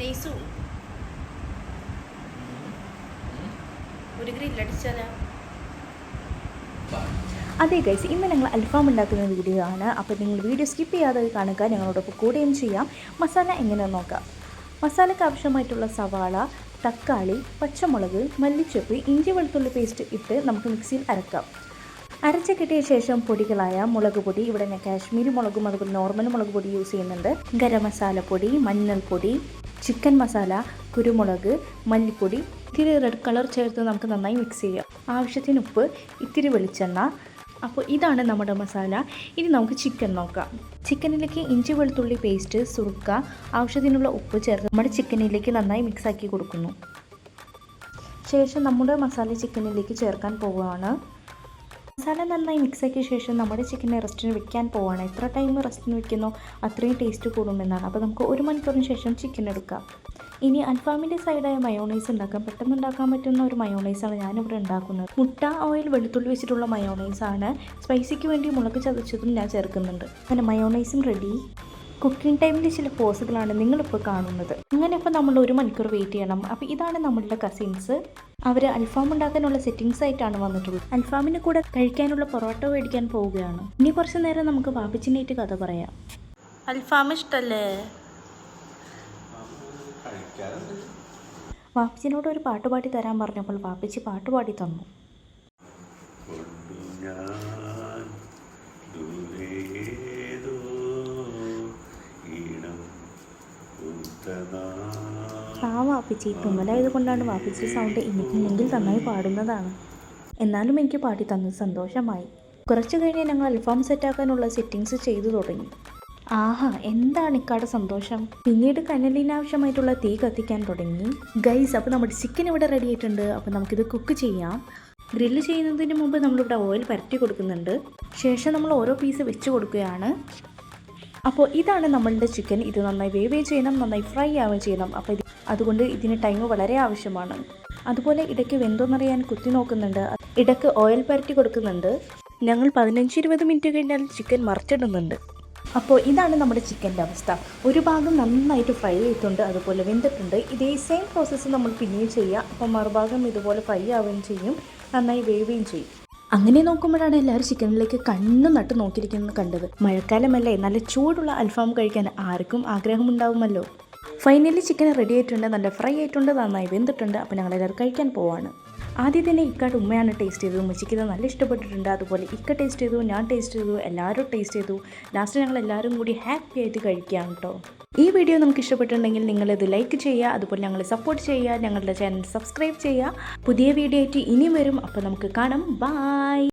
നെയ്സു. ഒരു ഗ്രില്ലടിച്ചാലോ അതെ ഗൈസ് ഇന്ന് ഞങ്ങൾ അൽഫാം ഉണ്ടാക്കുന്ന വീഡിയോ ആണ്. അപ്പോൾ നിങ്ങൾ വീഡിയോ സ്കിപ്പ് ചെയ്യാതെ കാണുക. ഞങ്ങളോടൊപ്പം കൂടുകയും ചെയ്യാം. മസാല എങ്ങനെ നോക്കാം? മസാലയ്ക്ക് ആവശ്യമായിട്ടുള്ള സവാള തക്കാളി പച്ചമുളക് മല്ലിച്ചപ്പ് ഇഞ്ചി വെളുത്തുള്ളി പേസ്റ്റ് ഇട്ട് നമുക്ക് മിക്സിയിൽ അരക്കാം. അരച്ച് കിട്ടിയ ശേഷം പൊടികളായ മുളക് പൊടി ഇവിടെ ഞാൻ കാശ്മീരി മുളകും അതുപോലെ നോർമൽ മുളക് പൊടി യൂസ് ചെയ്യുന്നുണ്ട്. ഗരം മസാലപ്പൊടി മഞ്ഞൾപ്പൊടി ചിക്കൻ മസാല കുരുമുളക് മല്ലിപ്പൊടി ഇത്തിരി റെഡ് കളർ ചേർത്ത് നമുക്ക് നന്നായി മിക്സ് ചെയ്യാം. ആവശ്യത്തിന് ഉപ്പ് ഇത്തിരി വെളിച്ചെണ്ണ. അപ്പോൾ ഇതാണ് നമ്മുടെ മസാല. ഇനി നമുക്ക് ചിക്കൻ നോക്കാം. ചിക്കനിലേക്ക് ഇഞ്ചി വെളുത്തുള്ളി പേസ്റ്റ് സുറുക്ക ആവശ്യത്തിനുള്ള ഉപ്പ് ചേർത്ത് നമ്മുടെ ചിക്കനിലേക്ക് നന്നായി മിക്സ് ആക്കി കൊടുക്കുന്നു. ശേഷം നമ്മുടെ മസാല ചിക്കനിലേക്ക് ചേർക്കാൻ പോവുകയാണ്. മസാല നന്നായി മിക്സ് ആക്കിയ ശേഷം നമ്മുടെ ചിക്കനെ റെസ്റ്റിന് വെക്കാൻ പോവാണ്. എത്ര ടൈം റെസ്റ്റിന് വെക്കുന്നോ അത്രയും ടേസ്റ്റ് കൂടുമെന്നാണ്. അപ്പോൾ നമുക്ക് ഒരു മണിക്കൂറിന് ശേഷം ചിക്കൻ എടുക്കാം. ഇനി അൽഫാമിന്റെ സൈഡായ മയോണൈസ് ഉണ്ടാക്കാം. പെട്ടെന്ന് ഉണ്ടാക്കാൻ പറ്റുന്ന ഒരു മയോണൈസാണ് ഞാനിവിടെ ഉണ്ടാക്കുന്നത്. മുട്ട ഓയിൽ വെളുത്തുള്ളി വെച്ചിട്ടുള്ള മയോണൈസാണ് സ്പൈസിക്ക് വേണ്ടി മുളക് ചതച്ചതും ഞാൻ ചേർക്കുന്നുണ്ട്. അങ്ങനെ മയോണൈസും റെഡി കുക്കിംഗ് ടൈമിൽ ചില പോസുകളാണ് നിങ്ങളിപ്പോൾ കാണുന്നത്. അങ്ങനെ ഇപ്പോൾ നമ്മൾ ഒരു മണിക്കൂർ വെയിറ്റ് ചെയ്യണം. അപ്പോൾ ഇതാണ് നമ്മളുടെ കസിൻസ് അവർ അൽഫാം ഉണ്ടാക്കാനുള്ള സെറ്റിങ്സ് ആയിട്ടാണ് വന്നിട്ടുള്ളത്. അൽഫാമിന് കൂടെ കഴിക്കാനുള്ള പൊറോട്ട മേടിക്കാൻ പോവുകയാണ്. ഇനി കുറച്ച് നേരം നമുക്ക് വാപ്പിച്ചിനായിട്ട് കഥ പറയാം. അൽഫാം ഇഷ്ടല്ലേ? വാപ്പിച്ചിനോട് ഒരു പാട്ട് പാടി തരാൻ പറഞ്ഞപ്പോൾ വാപ്പിച്ചി പാട്ട് പാടി തന്നു ആ വാപ്പിച്ചി തുമ്മലായത് കൊണ്ടാണ് വാപ്പിച്ചി സൗണ്ട് എനിക്കുണ്ടെങ്കിൽ നന്നായി പാടുന്നതാണ്. എന്നാലും എനിക്ക് പാടി തന്നത് സന്തോഷമായി. കുറച്ച് കഴിഞ്ഞ് ഞങ്ങൾ അൽഫാം സെറ്റാക്കാനുള്ള സെറ്റിങ്സ് ചെയ്തു തുടങ്ങി. ആഹാ എന്താണ് ഇക്കാടെ സന്തോഷം? പിന്നീട് കനലിനാവശ്യമായിട്ടുള്ള തീ കത്തിക്കാൻ തുടങ്ങി. ഗൈസ് അപ്പോൾ നമ്മുടെ ചിക്കൻ ഇവിടെ റെഡി ആയിട്ടുണ്ട്. അപ്പോൾ നമുക്കിത് കുക്ക് ചെയ്യാം. ഗ്രില്ല് ചെയ്യുന്നതിന് മുമ്പ് നമ്മളിവിടെ ഓയിൽ പരട്ടി കൊടുക്കുന്നുണ്ട്. ശേഷം നമ്മൾ ഓരോ പീസ് വെച്ച് കൊടുക്കുകയാണ്. അപ്പോൾ ഇതാണ് നമ്മളുടെ ചിക്കൻ. ഇത് നന്നായി വേവേ ചെയ്യണം നന്നായി ഫ്രൈ ആവുകയും ചെയ്യണം. അപ്പോൾ ഇത് അതുകൊണ്ട് ഇതിന് ടൈം വളരെ ആവശ്യമാണ്. അതുപോലെ ഇടയ്ക്ക് വെന്തോന്നറിയാൻ കുത്തി നോക്കുന്നുണ്ട്. ഇടയ്ക്ക് ഓയിൽ പരറ്റി കൊടുക്കുന്നുണ്ട്. ഞങ്ങൾ പതിനഞ്ച് ഇരുപത് മിനിറ്റ് കഴിഞ്ഞാൽ ചിക്കൻ മറിച്ചിടുന്നുണ്ട്. അപ്പോൾ ഇതാണ് നമ്മുടെ ചിക്കന്റെ അവസ്ഥ. ഒരു ഭാഗം നന്നായിട്ട് ഫ്രൈ ചെയ്തിട്ടുണ്ട് അതുപോലെ വെന്തിട്ടുണ്ട്. ഇതേ സെയിം പ്രോസസ്സ് നമ്മൾ പിന്നെയും ചെയ്യുക അപ്പോൾ മറുഭാഗം ഇതുപോലെ ഫ്രൈ ആവുകയും ചെയ്യും നന്നായി വേവുകയും ചെയ്യും. അങ്ങനെ നോക്കുമ്പോഴാണ് എല്ലാവരും ചിക്കനിലേക്ക് കണ്ണ് നട്ട് നോക്കിയിരിക്കുന്നത് കണ്ടത്. മഴക്കാലമല്ലേ നല്ല ചൂടുള്ള അൽഫാം കഴിക്കാൻ ആർക്കും ആഗ്രഹമുണ്ടാവുമല്ലോ. ഫൈനലി ചിക്കൻ റെഡി ആയിട്ടുണ്ട്. നല്ല ഫ്രൈ ആയിട്ടുണ്ട്. നന്നായി വെന്തിട്ടുണ്ട്. അപ്പോൾ ഞങ്ങളെല്ലാവരും കഴിക്കാൻ പോവാണ്. ആദ്യം തന്നെ ഇക്കാട്ട് ഉമ്മയാണ് ടേസ്റ്റ് ചെയ്തത് ഉമ്മച്ചിക്ക് നല്ല ഇഷ്ടപ്പെട്ടിട്ടുണ്ട്. അതുപോലെ ഇക്ക ടേസ്റ്റ് ചെയ്തു ഞാൻ ടേസ്റ്റ് ചെയ്തു എല്ലാവരും ടേസ്റ്റ് ചെയ്തു. ലാസ്റ്റ് ഞങ്ങൾ എല്ലാവരും കൂടി ഹാപ്പി ആയിട്ട് കഴിക്കാം കേട്ടോ ഈ വീഡിയോ നമുക്ക് ഇഷ്ടപ്പെട്ടിട്ടുണ്ടെങ്കിൽ നിങ്ങളിത് ലൈക്ക് ചെയ്യുക അതുപോലെ ഞങ്ങളെ സപ്പോർട്ട് ചെയ്യുക ഞങ്ങളുടെ ചാനൽ സബ്സ്ക്രൈബ് ചെയ്യുക. പുതിയ വീഡിയോ ആയിട്ട് ഇനി വരും അപ്പോൾ നമുക്ക് കാണാം. ബായ്